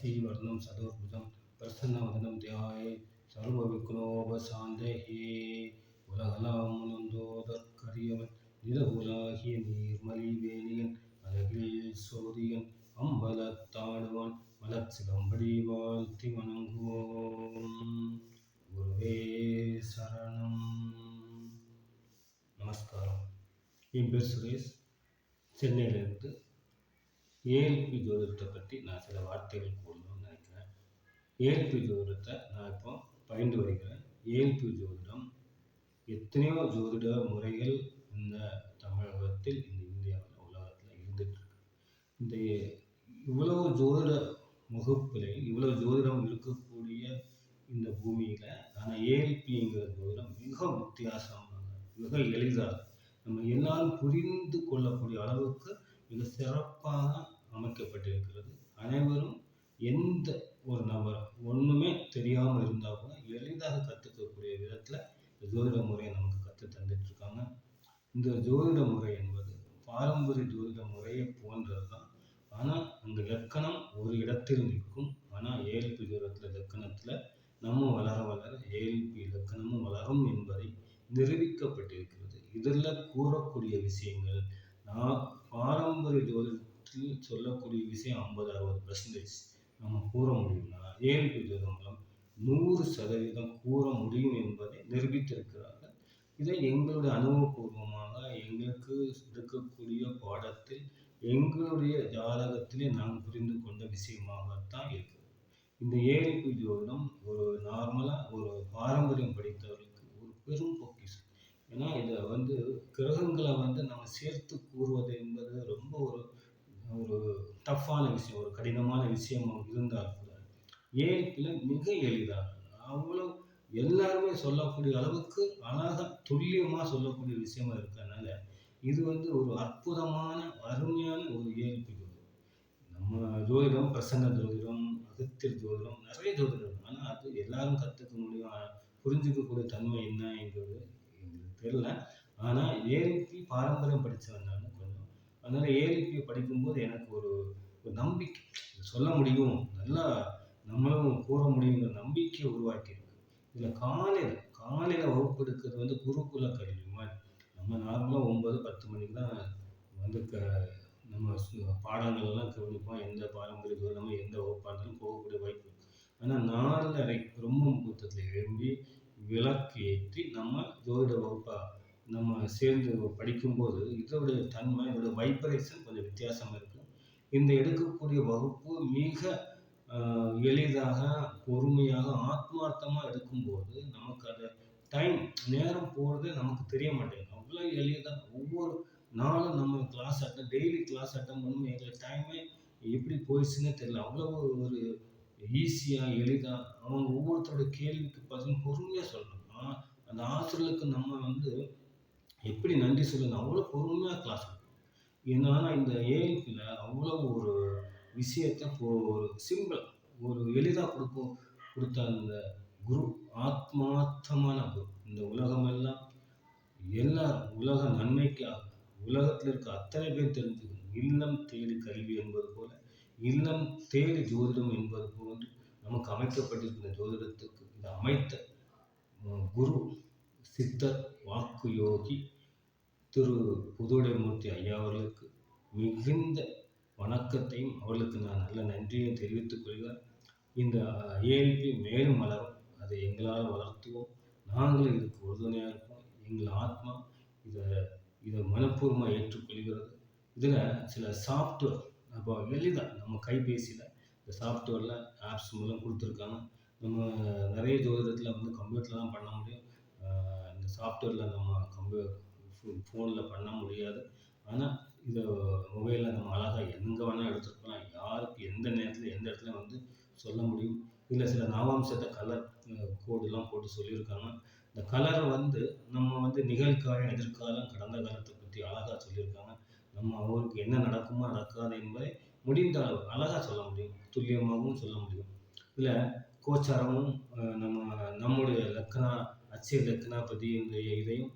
ராசி வர்ணம் சதுர்புஜம் பிரசன்னவதனம் தியாயே சர்வ விக்னோபசாந்தேகி உலகலாம் உணர்ந்தோதற்கரியவன் நிலகுலாகிய நீர்மலிவேலியன் அழகில் சோதியன் அம்பலத்தாடுவான் மலர்ச்சிலம்படி வாழ்த்தி வணங்குவோம் குருவே சரணம் நமஸ்காரம் என் பேர் சுரேஷ். சென்னையிலிருந்து ஏஎல்பி ஜோதிடத்தை பற்றி நான் சில வார்த்தைகள் கூறணும்னு நினைக்கிறேன். ஏஎல்பி ஜோதிடத்தை நான் இப்போ பயின்று வருகிறேன் ஏஎல்பி ஜோதிடம் எத்தனையோ ஜோதிட முறைகள் இந்த தமிழகத்தில் இந்த இந்தியாவில் உலகத்தில் இருந்துகிட்ருக்கு இந்த இவ்வளவு ஜோதிட முகப்பில் இவ்வளோ ஜோதிடம் இருக்கக்கூடிய இந்த பூமியில் ஆனால் ஏஎல்பிங்கிற ஜோதிடம் மிக வித்தியாசமாக மிக எளிதாக நம்ம எல்லாரும் புரிந்து கொள்ளக்கூடிய அளவுக்கு மிக சிறப்பாக அமைக்கப்பட்டிருக்கிறது. அனைவரும் எந்த ஒரு நபர் ஒன்றுமே தெரியாமல் இருந்தால் கூட எளிதாக கற்றுக்கக்கூடிய விதத்தில் இந்த ஜோதிட முறையை நமக்கு கற்று தந்துட்டுருக்காங்க. இந்த ஜோதிட முறை என்பது பாரம்பரிய ஜோதிட முறையை போன்றது தான் ஆனால் அந்த லக்கணம் ஒரு இடத்தில் நிற்கும். ஆனால் ஏஎல்பி ஜோதிடத்தில் லக்கணத்தில் நம்ம வளர வளர ஏஎல்பி லக்கணமும் வளரும் என்பதை நிரூபிக்கப்பட்டிருக்கிறது இதில் கூறக்கூடிய விஷயங்கள் நான் பாரம்பரிய ஜோதிடத்தில் சொல்லக்கூடிய விஷயம் ஐம்பது அறுபது பர்சன்டேஜ் நம்ம கூற முடியும்னா ஏஎல்பி ஜோதிடம் மூலம் நூறு சதவீதம் கூற முடியும் என்பதை நிரூபித்திருக்கிறார்கள். இதை எங்களுடைய அனுபவபூர்வமாக எங்களுக்கு இருக்கக்கூடிய பாடத்தில் எங்களுடைய ஜாதகத்திலே நாங்கள் புரிந்து கொண்ட விஷயமாகத்தான் இருக்குது. இந்த ஏஎல்பி ஜோதிடம் ஒரு நார்மலாக ஒரு பாரம்பரியம் படித்தவர்களுக்கு ஒரு பெரும் ஏன்னா இதை வந்து கிரகங்களை வந்து நம்ம சேர்த்து கூறுவது என்பது ரொம்ப ஒரு ஒரு டஃப்பான விஷயம் ஒரு கடினமான விஷயம் இருந்தால் கூட. ஏஎல்பியில் மிக எளிதாக. அவ்வளோ எல்லாருமே சொல்லக்கூடிய அளவுக்கு அழகாக துல்லியமாக சொல்லக்கூடிய விஷயமா இருக்கிறதுனால இது வந்து ஒரு அற்புதமான அருமையான ஒரு ஏஎல்பி ஜோதிடம் நம்ம ஜோதிடம் பிரசன்ன ஜோதிடம் அகத்தியர் ஜோதிடம் நிறைய ஜோதிடம் ஆனால் அது எல்லாரும் கற்றுக்க முடியும் புரிஞ்சுக்கக்கூடிய தன்மை என்னங்கிறது தெரில ஆனால் ஏஎல்பி பாரம்பரியம் படித்தவன் நான் கொஞ்சம். அதனால் ஏஎல்பியை படிக்கும்போது எனக்கு ஒரு ஒரு நம்பிக்கை. சொல்ல முடியும். நல்லா நம்மளும் கூற முடியுங்கிற நம்பிக்கையை உருவாக்கியிருக்கு இதில் காலையில் காலையில் வகுப்பு எடுக்கிறது வந்து குருகுல கல்வி மாதிரி. நம்ம நார்மலாக ஒம்பது பத்து மணிக்கு தான் வந்து க நம்ம பாடங்கள்லாம் கவனிப்போம். எந்த பாரம்பரிய நம்ம எந்த வகுப்பாக இருந்தாலும் போகக்கூடிய வாய்ப்பு ஆனால் நாலரை பிரம்ம முகூர்த்தத்தில் எழும்பி விளக்கு ஏற்றி நம்ம ஜோதிட வகுப்பாக நம்ம சேர்ந்து படிக்கும்போது இதோடைய தன்மை இதோட வைப்ரேஷன் கொஞ்சம் வித்தியாசமாக இருக்கும் இந்த எடுக்கக்கூடிய வகுப்பு மிக எளிதாக பொறுமையாக ஆத்மார்த்தமாக எடுக்கும்போது நமக்கு அதை டைம் நேரம் போகிறதே நமக்கு தெரிய மாட்டேங்குது. அவ்வளோ எளிதாக ஒவ்வொரு நாளும் நம்ம class attend daily class attend பண்ணும் எங்களுக்கு டைமே எப்படி போயிடுச்சுன்னே தெரியல. அவ்வளோ ஒரு ஈஸியாக எளிதாக அவங்க ஒவ்வொருத்தரோட கேள்விக்கு பதில் பொறுமையாக சொல்லணும் அந்த ஆசிரியர்களுக்கு நம்ம வந்து எப்படி நன்றி சொல்லணும்? அவ்வளோ பொறுமையாக கிளாஸ் ஏன்னா இந்த ஏழுப்பில் அவ்வளோ ஒரு விஷயத்தை ஒரு சிம்பிள் ஒரு எளிதாக கொடுக்கும் கொடுத்த அந்த குரு ஆத்மார்த்தமான குரு. இந்த உலகமெல்லாம் எல்லாரும் உலக நன்மைக்காக உலகத்தில் இருக்க அத்தனை பேர் தெரிஞ்சுக்கணும். இல்லம் தேடி கல்வி என்பது போல இல்லம் தேடி ஜோதிடம் என்பது போன்று நமக்கு அமைக்கப்பட்டிருக்கிற ஜோதிடத்துக்கு இந்த அமைத்த குரு சித்தர் வாக்கு யோகி திரு புதுடைமூர்த்தி ஐயா அவர்களுக்கு மிகுந்த வணக்கத்தையும் அவர்களுக்கு நான் நல்ல நன்றியை தெரிவித்துக் கொள்கிறேன். இந்த ஏஎல்பி மேலும் வளரும் அதை எங்களால் வளர்த்துவோம். நாங்களும் இதுக்கு உறுதுணையாக இருப்போம். எங்கள் ஆத்மா இதை இதை மனப்பூர்வமாக ஏற்றுக்கொள்கிறது. இதில் சில சாஃப்ட்வேர் அப்போ எளிதாக நம்ம கைபேசியில் இந்த சாஃப்ட்வேரில் ஆப்ஸ் மூலம் கொடுத்துருக்காங்க. நம்ம நிறைய ஜோதிடத்தில் வந்து கம்ப்யூட்டரில் தான் பண்ண முடியும். இந்த சாஃப்ட்வேரில் நம்ம கம்ப்யூ ஃபோனில் பண்ண முடியாது. ஆனால் இதை மொபைலில் நம்ம அழகாக எங்கே வேணால் எடுத்துருக்கலாம் யாருக்கு எந்த நேரத்தில் எந்த இடத்துல வந்து சொல்ல முடியும். இதில் சில நாவாம்சத்தை கலர் கோடுலாம் போட்டு சொல்லியிருக்காங்க. இந்த கலரை வந்து நம்ம வந்து நிகழ்காலம் எதிர்காலம் கடந்த காலத்தை பற்றி அழகாக சொல்லியிருக்காங்க. நம்ம அவருக்கு என்ன நடக்குமா நடக்காது என்பதை முடிந்த அளவு அழகாக சொல்ல முடியும் துல்லியமாகவும் சொல்ல முடியும். இல்லை கோச்சாரமும் நம்ம நம்முடைய லக்கணா அச்சய லக்கணாபதி இந்த இதையும்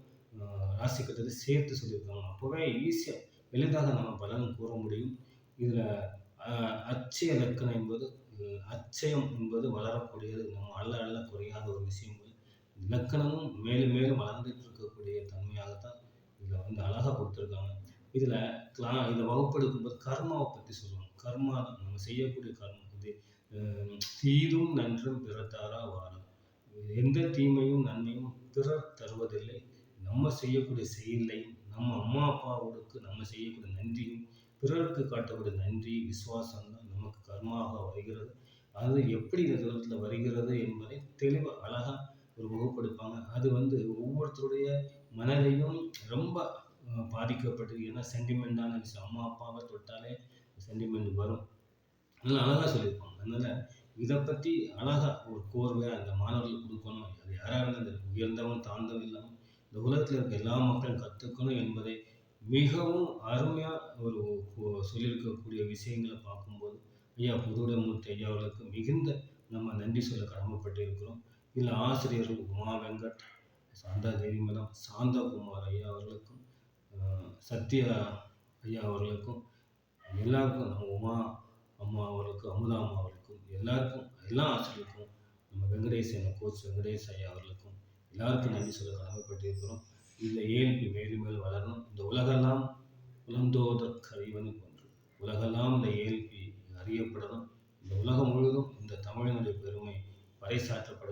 ராசி கட்டத்தை சேர்த்து சொல்லியிருக்காங்க. அப்போவே ஈஸியாக எளிதாக நம்ம பலன் கூற முடியும். இதில் அச்சய லக்கணம் என்பது அச்சயம் என்பது வளரக்கூடியது. நம்ம அல்ல அள்ள குறையாத ஒரு விஷயம் லக்கணமும் மேலும் மேலும் வளர்ந்துட்டு இருக்கக்கூடிய தன்மையாகத்தான் இதில் வந்து அழகாக கொடுத்துருக்காங்க. இதில் கிளா இதில் வகுப்பெடுக்கும்போது கர்மாவை பற்றி சொல்லுவாங்க. கர்மா நம்ம செய்யக்கூடிய கர்மம் வந்து தீதும் நன்றும் பிறத்தாரா வாழும். எந்த தீமையும் நன்மையும் பிறர் தருவதில்லை. நம்ம செய்யக்கூடிய செயலை நம்ம அம்மா அப்பாவோடுக்கு நம்ம செய்யக்கூடிய நன்றியும் பிறருக்கு காட்டக்கூடிய நன்றி விசுவாசம் தான் நமக்கு கர்மாவாக வருகிறது. அது எப்படி இந்த தூரத்தில் வருகிறது என்பதை தெளிவாக அழகாக ஒரு வகுப்படுப்பாங்க அது வந்து ஒவ்வொருத்தருடைய மனதையும் ரொம்ப பாதிக்கப்பட்டது. ஏன்னா சென்டிமெண்ட்டான விஷயம் அம்மா அப்பாவை தொட்டாலே சென்டிமெண்ட் வரும். நல்லா அழகாக சொல்லியிருப்பாங்க. அதனால் இதை பற்றி அழகாக ஒரு கோர்வை அந்த மாணவர்களுக்கு கொடுக்கணும். அது யாராக இருந்தாலும் உயர்ந்தவன் தாழ்ந்தவன் இல்லாமல் இந்த உலகத்தில் இருக்க எல்லா மக்களும் கற்றுக்கணும் என்பதை மிகவும் அருமையாக ஒரு சொல்லியிருக்கக்கூடிய விஷயங்களை பார்க்கும்போது ஐயா புதுடமூர்த்தி ஐயா அவர்களுக்கு மிகுந்த நம்ம நன்றி சொல்ல கடமைப்பட்டு இருக்கிறோம் இதில் ஆசிரியர்கள் உமா வெங்கட் சாந்தா தேவி தேவிமலம் சாந்தகுமார் ஐயா அவர்களுக்கும் சத்யா ஐயா அவர்களுக்கும் எல்லாருக்கும் நம்ம உமா அம்மா அவர்களுக்கும் அமுதா அம்மா அவர்களுக்கும் எல்லாருக்கும் எல்லா ஆசிரியருக்கும் நம்ம வெங்கடேசன் கோச் வெங்கடேஷ் ஐயா அவர்களுக்கும் எல்லாருக்கும் நன்றி சொல்ல கடமைப்பட்டிருக்கிறோம். இந்த ஏழ்பி மேலும் மேலும் வளரணும். இந்த உலகெல்லாம் உலந்தோதற் போன்று உலகெல்லாம் இந்த ஏழ்பி அறியப்படணும். இந்த உலகம் முழுவதும் இந்த தமிழினுடைய பெருமை பறைசாற்றப்பட